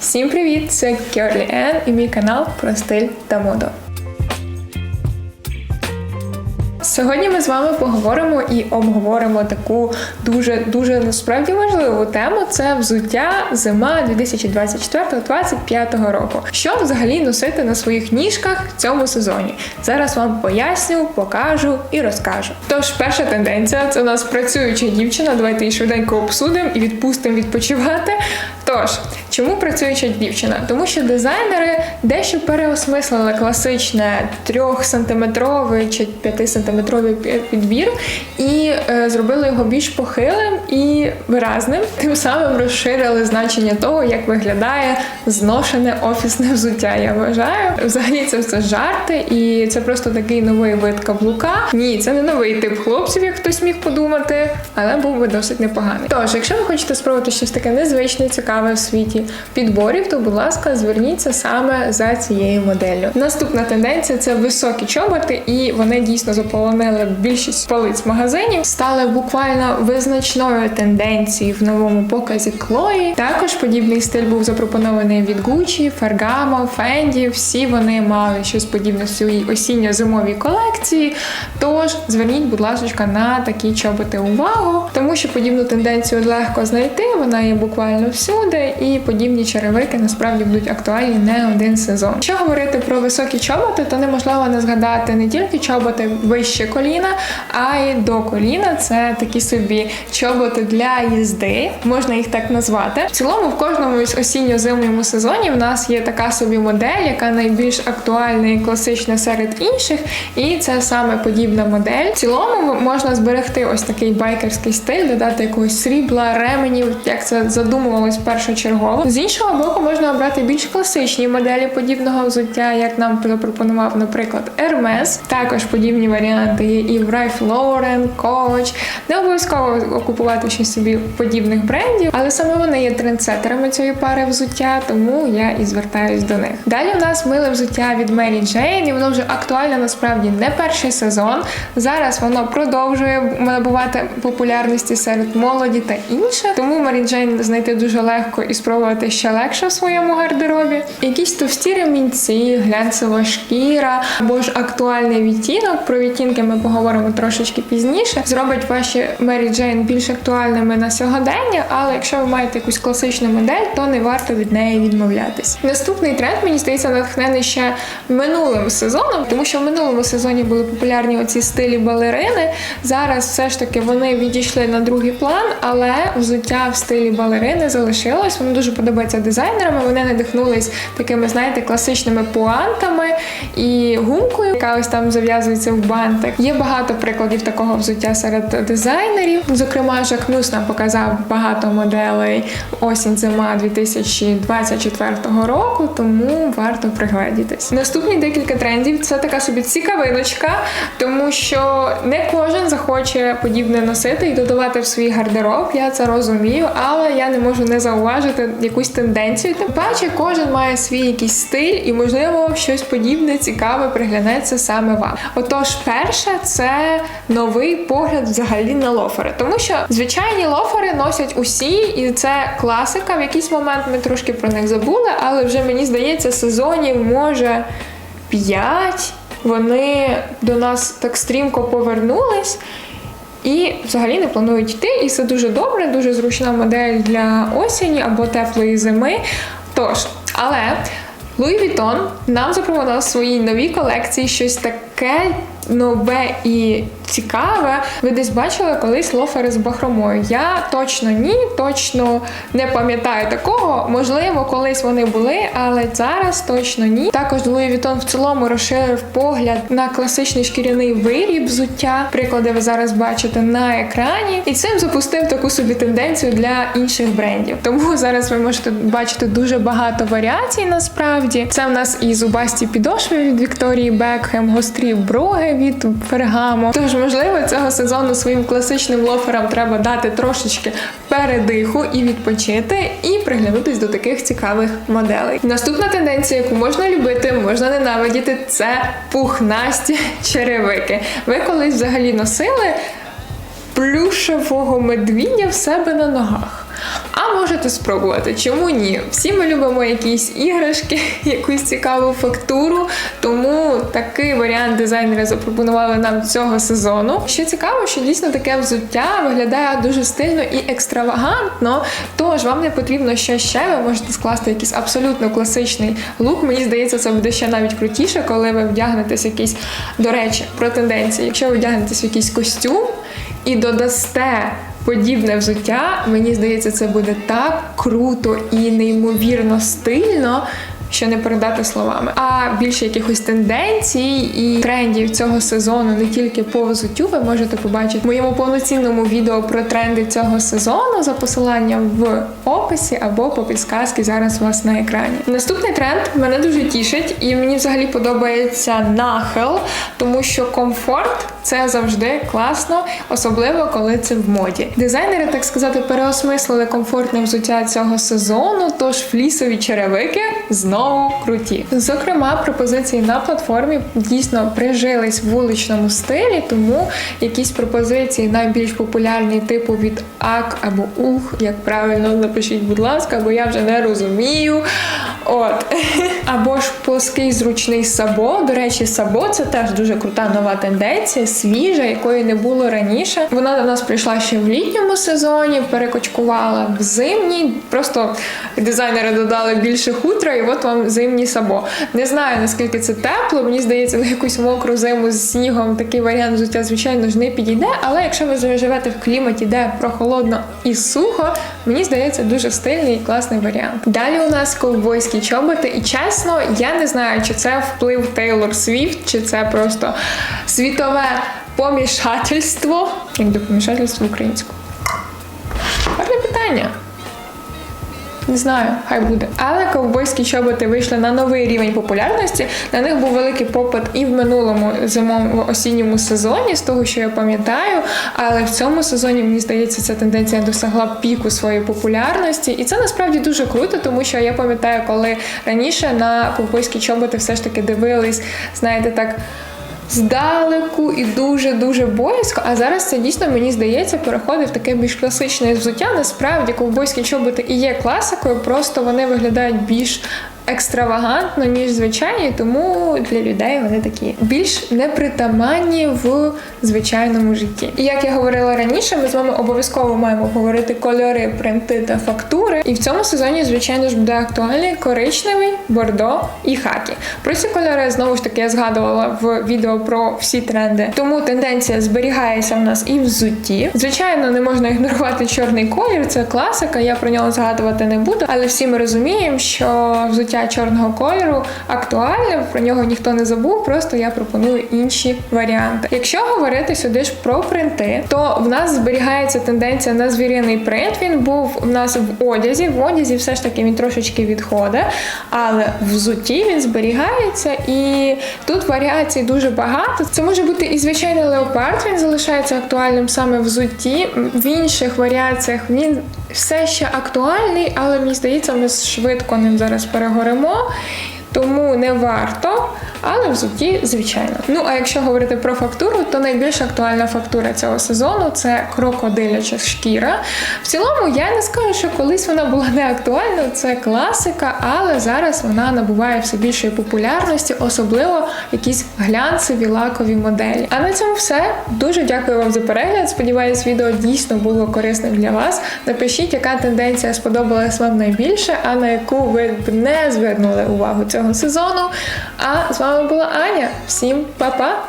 Всім привіт! Це Curly Ann і мій канал про стиль та моду. Сьогодні ми з вами поговоримо і обговоримо таку дуже дуже насправді важливу тему. Це взуття зима 2024-2025 року. Що взагалі носити на своїх ніжках в цьому сезоні? Зараз вам поясню, покажу і розкажу. Тож, перша тенденція це у нас працююча дівчина. Давайте її швиденько обсудимо і відпустимо відпочивати. Тож, чому працююча дівчина? Тому що дизайнери дещо переосмислили класичне 3-сантиметровий чи 5-сантиметровий підбір і е, зробили його більш похилим і виразним. Тим самим розширили значення того, як виглядає зношене офісне взуття. Я вважаю. Взагалі це все жарти, і це просто такий новий вид каблука. Ні, це не новий тип хлопців, як хтось міг подумати, але був би досить непоганий. Тож, якщо ви хочете спробувати щось таке незвичне, цікаве в світі підборів, то будь ласка, зверніться саме за цією моделлю. Наступна тенденція це високі чоботи, і вони дійсно заполонили більшість полиць магазинів, стали буквально визначною тенденцією в новому показі Chloe. Також подібний стиль був запропонований від Gucci, Ferragamo, Fendi. Всі вони мали щось подібне в своїй осінньо-зимовій колекції. Тож зверніть, будь ласка, на такі чоботи увагу, тому що подібну тенденцію легко знайти. Вона є буквально всюди, і подібні черевики насправді будуть актуальні не один сезон. Якщо говорити про високі чоботи, то неможливо не згадати не тільки чоботи вище коліна, а й до коліна. Це такі собі чоботи для їзди, можна їх так назвати. В цілому, в кожному осінньо-зимньому сезоні в нас є така собі модель, яка найбільш актуальна і класична серед інших, і це саме подібна модель. В цілому можна зберегти ось такий байкерський стиль, додати якогось срібла, ременів, як це задумувалось першочергово. З іншого боку, можна обрати більш класичні моделі подібного взуття, як нам запропонував, наприклад, Hermes. Також подібні варіанти є і в Ralph Lauren, Coach. Не обов'язково окупувати щось собі подібних брендів, але саме вони є трендсетерами цієї пари взуття, тому я і звертаюсь до них. Далі у нас миле взуття від Mary Jane, і воно вже актуальне насправді не перший сезон. Зараз воно продовжує набувати популярності серед молоді та інше. Тому Mary Jane знайти дуже легко і спробувати ще легше в своєму гардеробі. Якісь товсті ремінці, глянцева шкіра або ж актуальний відтінок. Про відтінки ми поговоримо трошечки пізніше. Зробить ваші Mary Jane більш актуальними на сьогодення, але якщо ви маєте якусь класичну модель, то не варто від неї відмовлятись. Наступний тренд мені здається натхнений ще минулим сезоном, тому що в минулому сезоні були популярні оці стилі балерини. Зараз все ж таки вони відійшли на другий план, але взуття в стилі балерини залишилось. Воно дуже подобається дизайнерам. Вони надихнулись такими, знаєте, класичними пуантами і гумкою, яка ось там зав'язується в Є багато прикладів такого взуття серед дизайнерів. Зокрема, Жак Мюс нам показав багато моделей осінь зима 2024 року, тому варто пригледітись. Наступні декілька трендів це така собі цікавиночка, тому що не кожен захоче подібне носити і додавати в свій гардероб. Я це розумію, але я не можу не зауважити якусь тенденцію. Тим паче, кожен має свій якийсь стиль, і можливо щось подібне цікаве приглянеться саме вам. Отож, перше, це новий погляд взагалі на лофери, тому що звичайні лофери носять усі, і це класика. В якийсь момент ми трошки про них забули, але вже мені здається, сезонів може 5 вони до нас так стрімко повернулись. І взагалі не планують йти, і це дуже добре, дуже зручна модель для осені або теплої зими. Тож, але Louis Vuitton нам запропонував в своїй новій колекції щось таке нове і цікаве. Ви десь бачили колись лофери з бахромою. Я точно ні, точно не пам'ятаю такого. Можливо, колись вони були, але зараз точно ні. Також Louis Vuitton в цілому розширив погляд на класичний шкіряний виріб взуття. Приклади ви зараз бачите на екрані, і цим запустив таку собі тенденцію для інших брендів. Тому зараз ви можете бачити дуже багато варіацій. Насправді це в нас і зубасті підошви від Вікторії Бекхем, гострі броги від Ferragamo. Тож можливо, цього сезону своїм класичним лоферам треба дати трошечки передиху і відпочити, і приглянутись до таких цікавих моделей. Наступна тенденція, яку можна любити, можна ненавидіти, це пухнасті черевики. Ви колись взагалі носили плюшевого медвідя в себе на ногах. А можете спробувати, чому ні? Всі ми любимо якісь іграшки, якусь цікаву фактуру, тому такий варіант дизайнери запропонували нам цього сезону. Що цікаво, що дійсно таке взуття виглядає дуже стильно і екстравагантно. Тож вам не потрібно що ще, ви можете скласти якийсь абсолютно класичний лук. Мені здається, це буде ще навіть крутіше, коли ви вдягнетесь якийсь, до речі, про тенденції. Якщо ви вдягнетесь в якийсь костюм і додасте подібне взуття, мені здається, це буде так круто і неймовірно стильно. Що не передати словами, а більше якихось тенденцій і трендів цього сезону не тільки по взуттю, ви можете побачити в моєму повноцінному відео про тренди цього сезону за посиланням в описі або по підсказці зараз у вас на екрані. Наступний тренд мене дуже тішить, і мені взагалі подобається нахил, тому що комфорт це завжди класно, особливо коли це в моді. Дизайнери, так сказати, переосмислили комфортне взуття цього сезону, тож флісові черевики знову круті. Зокрема, пропозиції на платформі дійсно прижились в вуличному стилі, тому якісь пропозиції найбільш популярні, типу від ак або ух, як правильно напишіть, будь ласка, бо я вже не розумію. От. Або ж плоский зручний сабо. До речі, сабо це теж дуже крута нова тенденція, свіжа, якої не було раніше. Вона до нас прийшла ще в літньому сезоні, перекочкувала в зимній. Просто дизайнери додали більше хутра, і от вам зимні сабо. Не знаю наскільки це тепло. Мені здається, на якусь мокру зиму з снігом такий варіант взуття, звичайно ж, не підійде. Але якщо ви живете в кліматі, де прохолодно і сухо, мені здається, дуже стильний і класний варіант. Далі у нас ковбойські чоботи, і чесно, я не знаю, чи це вплив Тейлор Свіфт, чи це просто світове помішательство. Як до помішательства українською? Не знаю, хай буде. Але ковбойські чоботи вийшли на новий рівень популярності. На них був великий попит і в минулому зимовому осінньому сезоні, з того, що я пам'ятаю. Але в цьому сезоні мені здається, ця тенденція досягла піку своєї популярності, і це насправді дуже круто, тому що я пам'ятаю, коли раніше на ковбойські чоботи все ж таки дивились, знаєте, так здалеку і дуже-дуже боязко. А зараз це дійсно мені здається переходить в таке більш класичне взуття. Насправді ковбойські чоботи і є класикою, просто вони виглядають більш. Екстравагантно, ніж звичайні, тому для людей вони такі більш непритаманні в звичайному житті. І як я говорила раніше, ми з вами обов'язково маємо говорити кольори, принти та фактури. І в цьому сезоні, звичайно ж, буде актуальний коричневий, бордо і хакі. Про ці кольори знову ж таки я згадувала в відео про всі тренди. Тому тенденція зберігається в нас і взутті. Звичайно, не можна ігнорувати чорний колір, це класика. Я про нього згадувати не буду, але всі ми розуміємо, що взуття чорного кольору актуальне, про нього ніхто не забув. Просто я пропоную інші варіанти. Якщо говорити сюди ж про принти, то в нас зберігається тенденція на звіряний принт. Він був в нас в одязі. В одязі все ж таки він трошечки відходить, але в взутті він зберігається, і тут варіацій дуже багато. Це може бути і звичайний леопард, він залишається актуальним саме в взутті. В інших варіаціях він все ще актуальний, але мені здається, ми швидко ним зараз перегоримо. Тому не варто, але взутті, звичайно. Ну а якщо говорити про фактуру, то найбільш актуальна фактура цього сезону це крокодиляча шкіра. В цілому я не скажу, що колись вона була не актуальна, це класика, але зараз вона набуває все більшої популярності, особливо якісь глянцеві лакові моделі. А на цьому все. Дуже дякую вам за перегляд. Сподіваюсь, відео дійсно було корисним для вас. Напишіть, яка тенденція сподобалась вам найбільше, а на яку ви б не звернули увагу цього сезону. А з вами була Аня. Всім па-па!